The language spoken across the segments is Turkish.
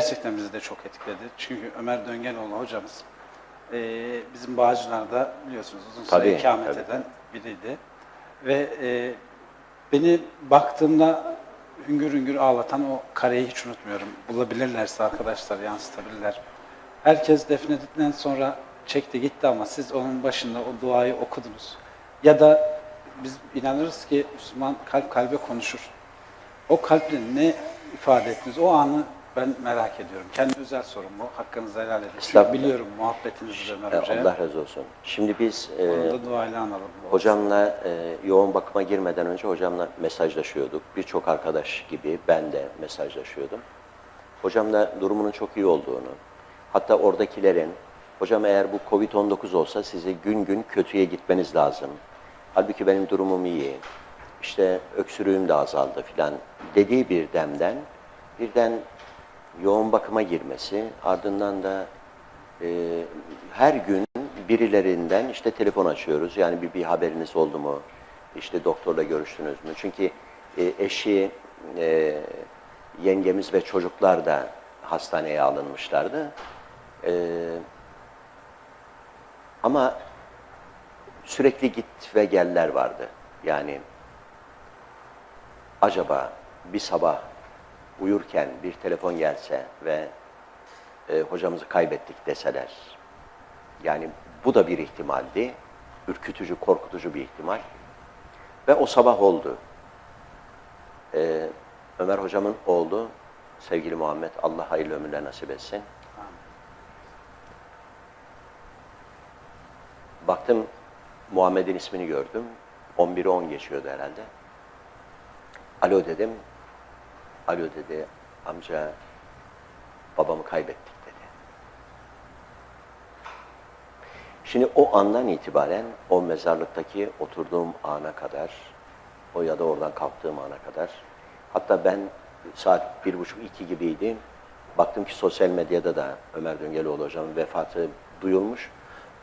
gerçekten bizi de çok etkiledi. Çünkü Ömer Döngenoğlu hocamız e, bizim Bağcılar'da biliyorsunuz uzun süre Tabii, ikamet tabii. eden biriydi. Ve e, beni baktığımda hüngür hüngür ağlatan o kareyi hiç unutmuyorum. Bulabilirlerse arkadaşlar yansıtabilirler. Herkes defnedikten sonra çekti gitti ama siz onun başında o duayı okudunuz. Ya da biz inanırız ki Müslüman kalp kalbe konuşur. O kalple ne ifade ettiniz? O anı ben merak ediyorum. Kendi özel sorum bu. Hakkınızı helal edin. Çünkü biliyorum muhabbetinizi Ömer E, Hoca'ya. Allah razı olsun. Şimdi biz e, Onu da duayla analım. hocamla e, yoğun bakıma girmeden önce hocamla mesajlaşıyorduk. Birçok arkadaş gibi ben de mesajlaşıyordum. Hocamla durumunun çok iyi olduğunu, hatta oradakilerin, hocam eğer bu Covid-19 olsa size gün gün kötüye gitmeniz lazım. Halbuki benim durumum iyi, işte öksürüğüm de azaldı filan dediği bir demden birden yoğun bakıma girmesi, ardından da e, her gün birilerinden işte telefon açıyoruz. Yani bir, bir haberiniz oldu mu? İşte doktorla görüştünüz mü? Çünkü e, eşi, e, yengemiz ve çocuklar da hastaneye alınmışlardı. E, ama sürekli git ve geller vardı. Yani acaba bir sabah uyurken bir telefon gelse ve e, hocamızı kaybettik deseler. Yani bu da bir ihtimaldi. Ürkütücü, korkutucu bir ihtimal. Ve o sabah oldu. E, Ömer hocamın oldu. Sevgili Muhammed, Allah hayırlı ömürler nasip etsin. Baktım Muhammed'in ismini gördüm. 11'i 10 geçiyordu herhalde. Alo dedim. Alo dedi. Amca babamı kaybettik dedi. Şimdi o andan itibaren o mezarlıktaki oturduğum ana kadar, o ya da oradan kalktığım ana kadar, hatta ben saat bir buçuk iki gibiydi, baktım ki sosyal medyada da Ömer Döngeloğlu hocamın vefatı duyulmuş,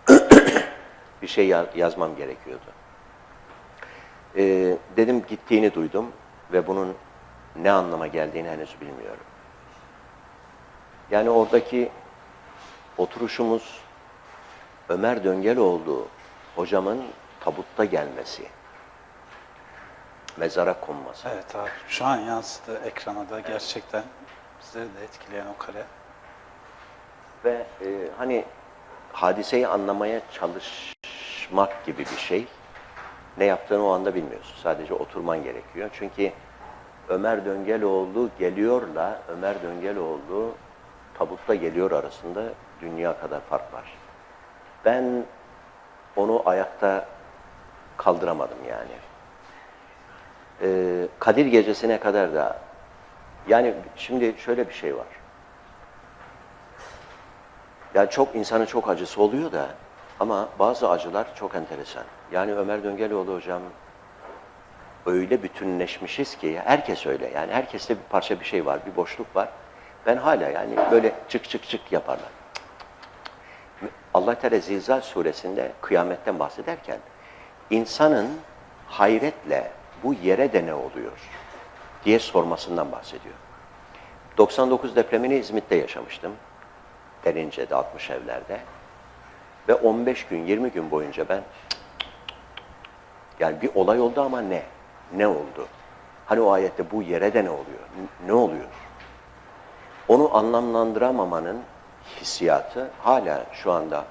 bir şey ya- yazmam gerekiyordu. Ee, dedim gittiğini duydum ve bunun ne anlama geldiğini henüz bilmiyorum. Yani oradaki oturuşumuz Ömer Döngeloğlu hocamın tabutta gelmesi, mezara konması. Evet abi. Şu an yansıdı ekrana da gerçekten bizleri de etkileyen o kare. Ve e, hani hadiseyi anlamaya çalışmak gibi bir şey. Ne yaptığını o anda bilmiyorsun. Sadece oturman gerekiyor. Çünkü Ömer Döngeloğlu geliyorla Ömer Döngeloğlu tabutta geliyor arasında dünya kadar fark var. Ben onu ayakta kaldıramadım yani. Ee, Kadir gecesine kadar da yani şimdi şöyle bir şey var. Yani çok insanın çok acısı oluyor da ama bazı acılar çok enteresan. Yani Ömer Döngeloğlu hocam öyle bütünleşmişiz ki herkes öyle. Yani herkeste bir parça bir şey var, bir boşluk var. Ben hala yani böyle çık çık çık yaparlar. Allah Teala Zilzal suresinde kıyametten bahsederken insanın hayretle bu yere de ne oluyor diye sormasından bahsediyor. 99 depremini İzmit'te yaşamıştım. Derince'de 60 evlerde. Ve 15 gün 20 gün boyunca ben yani bir olay oldu ama ne? Ne oldu? Hani o ayette bu yere de ne oluyor? Ne oluyor? Onu anlamlandıramamanın hissiyatı hala şu anda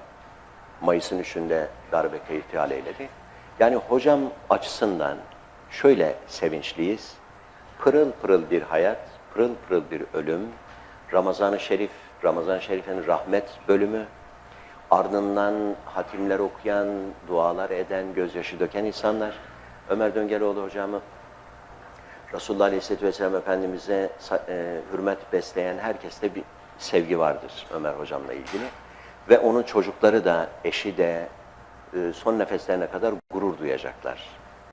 Mayıs'ın 3'ünde darbe irtihal eyledi. Yani hocam açısından şöyle sevinçliyiz. Pırıl pırıl bir hayat, pırıl pırıl bir ölüm, Ramazan-ı Şerif, Ramazan-ı Şerif'in rahmet bölümü, ardından hatimler okuyan, dualar eden, gözyaşı döken insanlar. Ömer Döngeloğlu hocamı Resulullah Aleyhisselatü Vesselam Efendimiz'e e, hürmet besleyen herkeste bir sevgi vardır Ömer hocamla ilgili. Ve onun çocukları da, eşi de e, son nefeslerine kadar gurur duyacaklar.